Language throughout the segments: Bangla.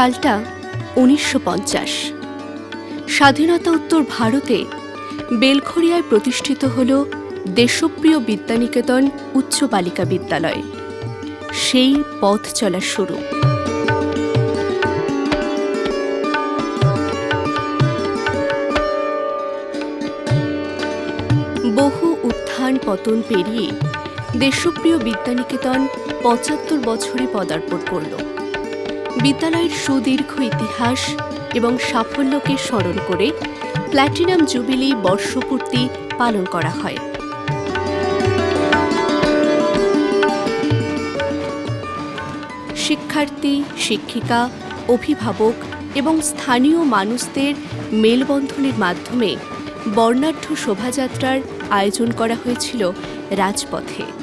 সালটা উনিশশো পঞ্চাশ। স্বাধীনতা উত্তর ভারতে বেলখরিয়ায় প্রতিষ্ঠিত হল দেশপ্রিয় বিদ্যানিকেতন উচ্চ বালিকা বিদ্যালয়। সেই পথ চলা শুরু। বহু উত্থান পতন পেরিয়ে দেশপ্রিয় বিদ্যানিকেতন পঁচাত্তর বছরে পদার্পণ করল। বিদ্যালয়ের সুদীর্ঘ ইতিহাস এবং সাফল্যকে স্মরণ করে প্ল্যাটিনাম জুবিলি বর্ষপূর্তি পালন করা হয়। শিক্ষার্থী, শিক্ষিকা, অভিভাবক এবং স্থানীয় মানুষদের মেলবন্ধনের মাধ্যমে বর্ণাঢ্য শোভাযাত্রার আয়োজন করা হয়েছিল রাজপথে।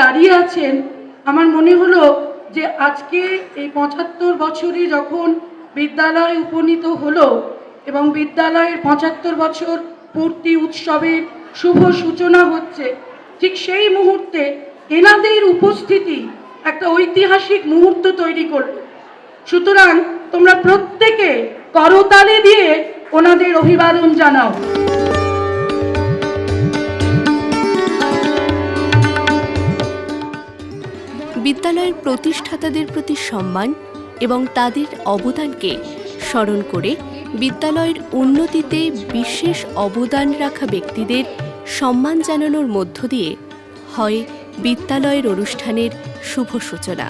দাঁড়িয়ে আছেন, আমার মনে হলো যে আজকে এই পঁচাত্তর বছরে যখন বিদ্যালয় উপনীত হলো এবং বিদ্যালয়ের পঁচাত্তর বছর পূর্তি উৎসবের শুভ সূচনা হচ্ছে, ঠিক সেই মুহূর্তে এনাদের উপস্থিতি একটা ঐতিহাসিক মুহূর্ত তৈরি করল। সুতরাং তোমরা প্রত্যেকে করতালি দিয়ে ওনাদের অভিবাদন জানাও। বিদ্যালয়ের প্রতিষ্ঠাতাদের প্রতি সম্মান এবং তাদের অবদানকে স্মরণ করে বিদ্যালয়ের উন্নতিতে বিশেষ অবদান রাখা ব্যক্তিদের সম্মান জানানোর মধ্য দিয়ে হয় বিদ্যালয়ের অনুষ্ঠানের শুভ সূচনা।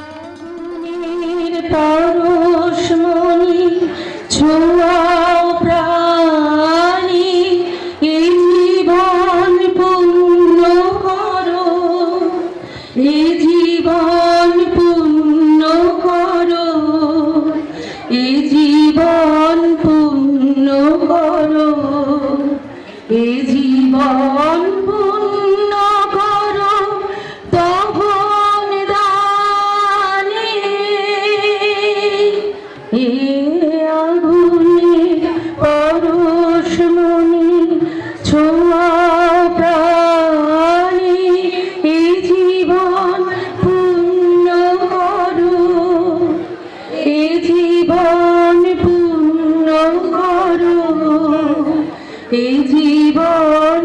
এই জীবন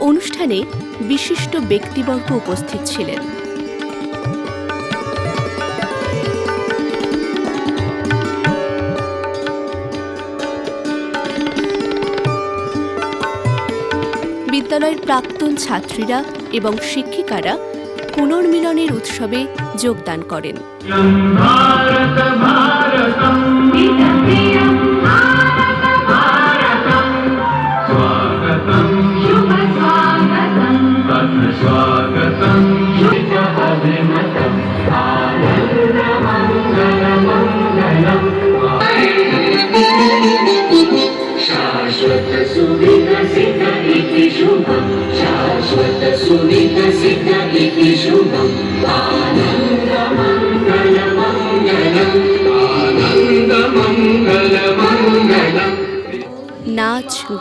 অনুষ্ঠানে বিশিষ্ট ব্যক্তিবর্গ উপস্থিত ছিলেন। বিদ্যালয়ের প্রাক্তন ছাত্রীরা এবং শিক্ষিকারা পুনর্মিলনের উৎসবে যোগদান করেন। শাশ্বত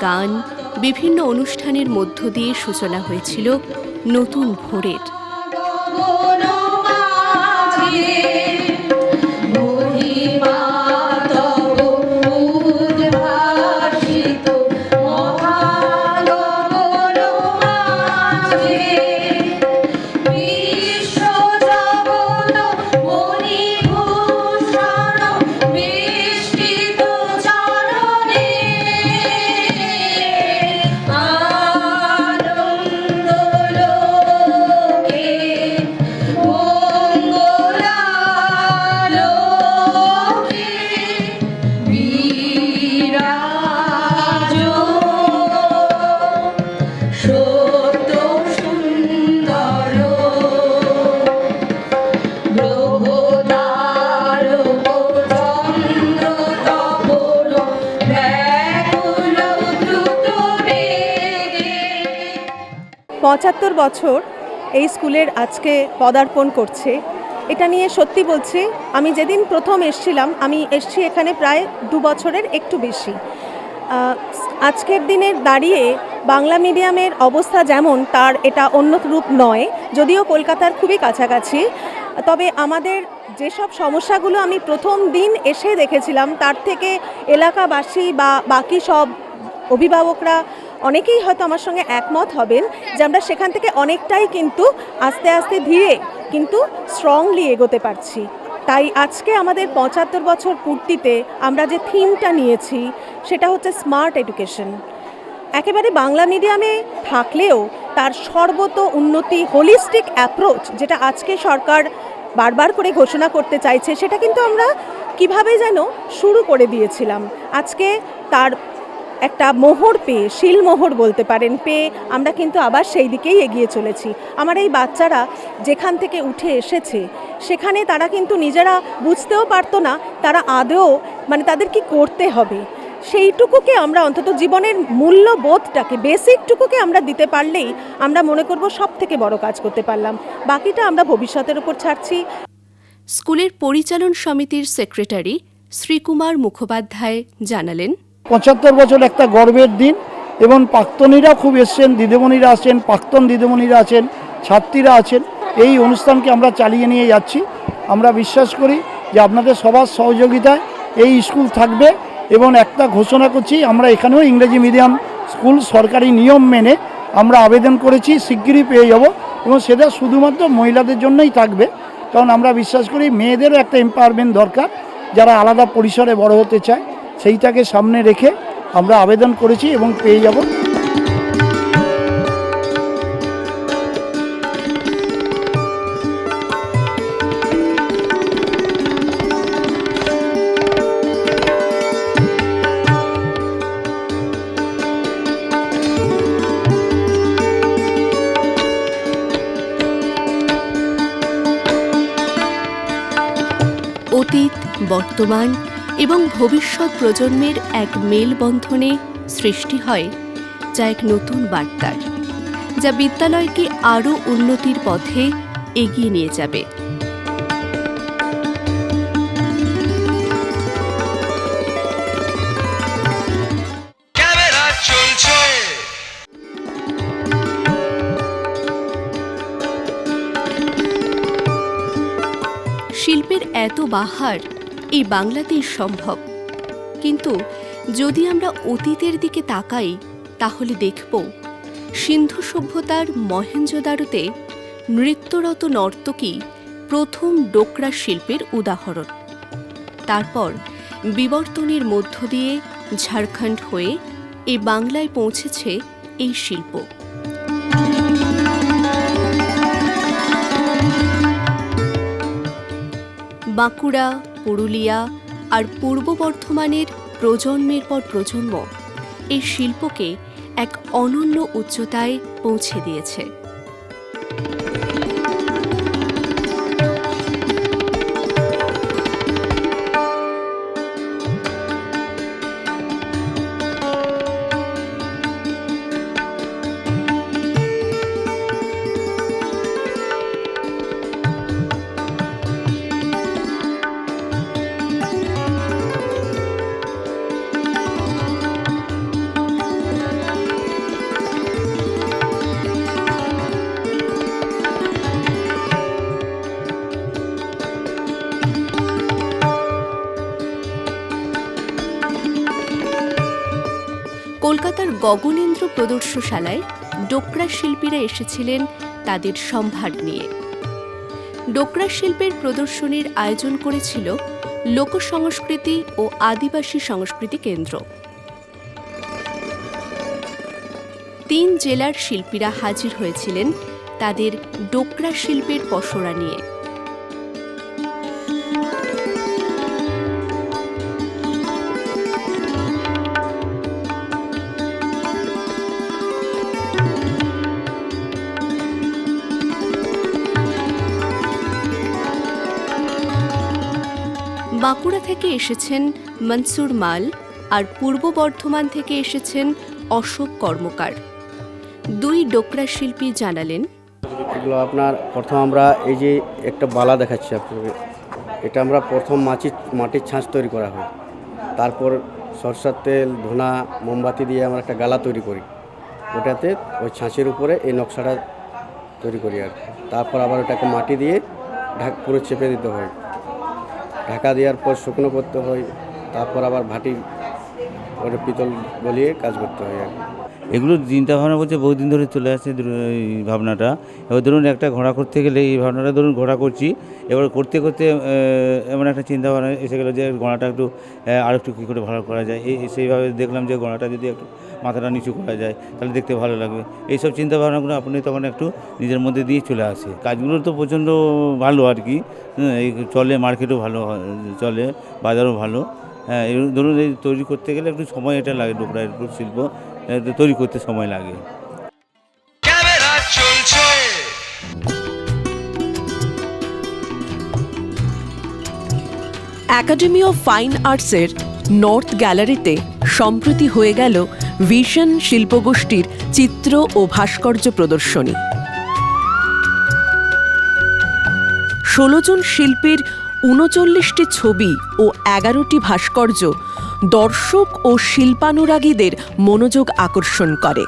গান বিভিন্ন অনুষ্ঠানের মধ্য দিয়ে সূচনা হয়েছিল নতুন ভোরের। পঁচাত্তর বছর এই স্কুলের আজকে পদার্পণ করছে। এটা নিয়ে সত্যি বলছি, আমি যেদিন প্রথম এসছিলাম, আমি এসছি এখানে প্রায় দু বছরের একটু বেশি। আজকের দিনে দাঁড়িয়ে বাংলা মিডিয়ামের অবস্থা যেমন, তার এটা অন্য রূপ নয়, যদিও কলকাতার খুবই কাছাকাছি। তবে আমাদের যেসব সমস্যাগুলো আমি প্রথম দিন এসে দেখেছিলাম, তার থেকে এলাকাবাসী বা বাকি সব অভিভাবকরা অনেকেই হয়তো আমার সঙ্গে একমত হবেন যে আমরা সেখান থেকে অনেকটাই কিন্তু আস্তে আস্তে ধীরে কিন্তু স্ট্রংলি এগোতে পারছি। তাই আজকে আমাদের পঁচাত্তর বছর পূর্তিতে আমরা যে থিমটা নিয়েছি, সেটা হচ্ছে স্মার্ট এডুকেশন একেবারে বাংলা মিডিয়ামে থাকলেও তার সর্বত উন্নতি হোলিস্টিক অ্যাপ্রোচ যেটা আজকে সরকার বারবার করে ঘোষণা করতে চাইছে, সেটা কিন্তু আমরা কীভাবে যেন শুরু করে দিয়েছিলাম। আজকে তার একটা মোহর পেয়ে শিলমোহর বলতে পারেন, পেয়ে আমরা কিন্তু আবার সেই দিকেই এগিয়ে চলেছি। আমার এই বাচ্চারা যেখান থেকে উঠে এসেছে, সেখানে তারা কিন্তু নিজেরা বুঝতেও পারতো না, তারা আদৌ মানে তাদের কি করতে হবে। সেইটুকুকে আমরা অন্তত জীবনের মূল্যবোধটাকে, বেসিকটুকুকে আমরা দিতে পারলেই আমরা মনে করব সব থেকে বড় কাজ করতে পারলাম। বাকিটা আমরা ভবিষ্যতের উপর ছাড়ছি। স্কুলের পরিচালন সমিতির সেক্রেটারি শ্রীকুমার মুখোপাধ্যায় জানালেন পঁচাত্তর বছর একটা গর্বের দিন এবং প্রাক্তনীরা খুব এসছেন, দিদিমণিরা আছেন, প্রাক্তন দিদিমণিরা আছেন, ছাত্রীরা আছেন। এই অনুষ্ঠানকে আমরা চালিয়ে নিয়ে যাচ্ছি। আমরা বিশ্বাস করি যে আপনাদের সবার সহযোগিতায় এই স্কুল থাকবে এবং একটা ঘোষণা করছি, আমরা এখানেও ইংরেজি মিডিয়াম স্কুল সরকারি নিয়ম মেনে আমরা আবেদন করেছি, শিগগিরই পেয়ে যাব এবং সেটা শুধুমাত্র মহিলাদের জন্যই থাকবে। কারণ আমরা বিশ্বাস করি মেয়েদেরও একটা এম্পাওয়ারমেন্ট দরকার, যারা আলাদা পরিসরে বড় হতে চায়। সেইটাকে সামনে রেখে আমরা আবেদন করেছি এবং পেয়ে যাব। অতীত বর্তমান এবং ভবিষ্যৎ প্রজন্মের এক মেলবন্ধনে সৃষ্টি হয় যা এক নতুন বার্তার যা বিদ্যালয়কে আরও উন্নতির পথে এগিয়ে নিয়ে যাবে। শিল্পের এত বাহার এই বাংলাতেই সম্ভব। কিন্তু যদি আমরা অতীতের দিকে তাকাই, তাহলে দেখব সিন্ধু সভ্যতার মহেঞ্জোদারোতে নৃত্যরত নর্তকী প্রথম ডোকরা শিল্পের উদাহরণ। তারপর বিবর্তনের মধ্য দিয়ে ঝাড়খণ্ড হয়ে এ বাংলায় পৌঁছেছে এই শিল্প। বাঁকুড়া পুরুলিয়া আর পূর্ব বর্ধমানের প্রজন্মের পর প্রজন্ম এই শিল্পকে এক অনন্য উচ্চতায় পৌঁছে দিয়েছে। গগনেন্দ্র প্রদর্শনশালায় ডোকরা শিল্পীরা এসেছিলেন তাদের সম্ভার নিয়ে। ডোকরা শিল্পের প্রদর্শনীর আয়োজন করেছিল লোক সংস্কৃতি ও আদিবাসী সংস্কৃতি কেন্দ্র। তিন জেলার শিল্পীরা হাজির হয়েছিলেন তাদের ডোকরা শিল্পের পসরা নিয়ে। বাঁকুড়া থেকে এসেছেন মনসুর মাল আর পূর্ব বর্ধমান থেকে এসেছেন অশোক কর্মকার। দুই ডোকরা শিল্পী জানালেন, এগুলো আপনার প্রথম আমরা এই যে একটা বালা দেখাচ্ছি আপনাকে, এটা আমরা প্রথম মাছি, মাটির ছাঁচ তৈরি করা হয়। তারপর সরষার তেল, ধনা, মোমবাতি দিয়ে আমরা একটা গালা তৈরি করি। ওটাতে ওই ছাঁচের উপরে এই নকশাটা তৈরি করি আর। তারপর আবার ওটাকে মাটি দিয়ে ঢাক, পুরো চেপে দিতে হয়। ঢাকা দেওয়ার পর শুকনো করতে হয়, তারপর আবার ভাটি ওটা পিতল গলিয়ে কাজ করতে হয় আর। এগুলো চিন্তা ভাবনা বলতে বহুদিন ধরে চলে আসছে এই ভাবনাটা এবার ধরুন একটা ঘোড়া করতে গেলে এই ভাবনাটা ধরুন ঘোড়া করছি, এবার করতে করতে এমন একটা চিন্তা ভাবনা এসে গেলো যে ঘোড়াটা একটু আর একটু কী করে ভালো করা যায় এই সেইভাবে দেখলাম যে ঘোড়াটা যদি একটু মাথাটা নিচু করা যায় তাহলে দেখতে ভালো লাগবে। এইসব চিন্তা ভাবনাগুলো আপনি তখন একটু নিজের মধ্যে দিয়ে চলে আসে। কাজগুলো তো প্রচণ্ড ভালো আর কি। হ্যাঁ, এই চলে মার্কেটও ভালো হয়, চলে বাজারও ভালো। হ্যাঁ ধরুন এই তৈরি করতে গেলে একটু সময় এটা লাগে ডোকরা এরকম শিল্প তৈরি করতে সময় লাগে। ক্যামেরা চলছে। একাডেমি অফ ফাইন আর্টসের নর্থ গ্যালারিতে সম্প্রতি হয়ে গেল ভিশন শিল্পগোষ্ঠীর চিত্র ও ভাস্কর্য প্রদর্শনী। ষোলো জন শিল্পীর উনচল্লিশটি ছবি ও এগারোটি ভাস্কর্য দর্শক ও শিল্পানুরাগীদের মনোযোগ আকর্ষণ করে।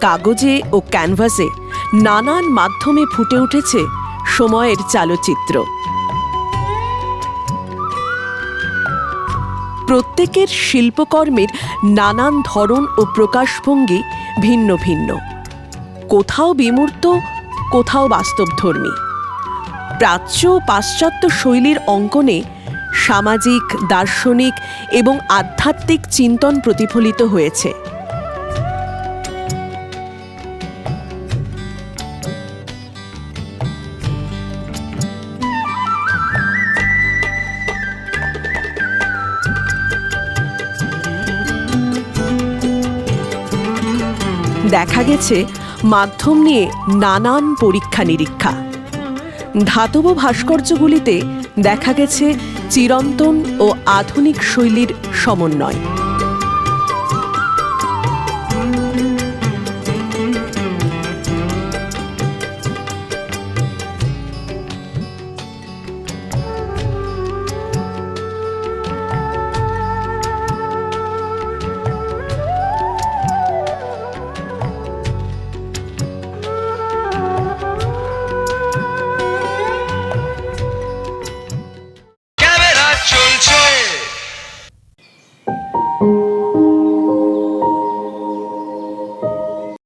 কাগজে ও ক্যানভাসে নানান মাধ্যমে ফুটে উঠেছে সময়ের চালচিত্র। প্রত্যেকের শিল্পকর্মের নানান ধরন ও প্রকাশভঙ্গি ভিন্ন ভিন্ন। কোথাও বিমূর্ত, কোথাও বাস্তবধর্মী। প্রাচ্য ও পাশ্চাত্য শৈলীর অঙ্কনে সামাজিক, দার্শনিক এবং আধ্যাত্মিক চিন্তন প্রতিফলিত হয়েছে। দেখা গেছে মাধ্যম নিয়ে নানান পরীক্ষা নিরীক্ষা। ধাতব ভাস্কর্যগুলিতে দেখা গেছে চিরন্তন ও আধুনিক শৈলীর সমন্বয়।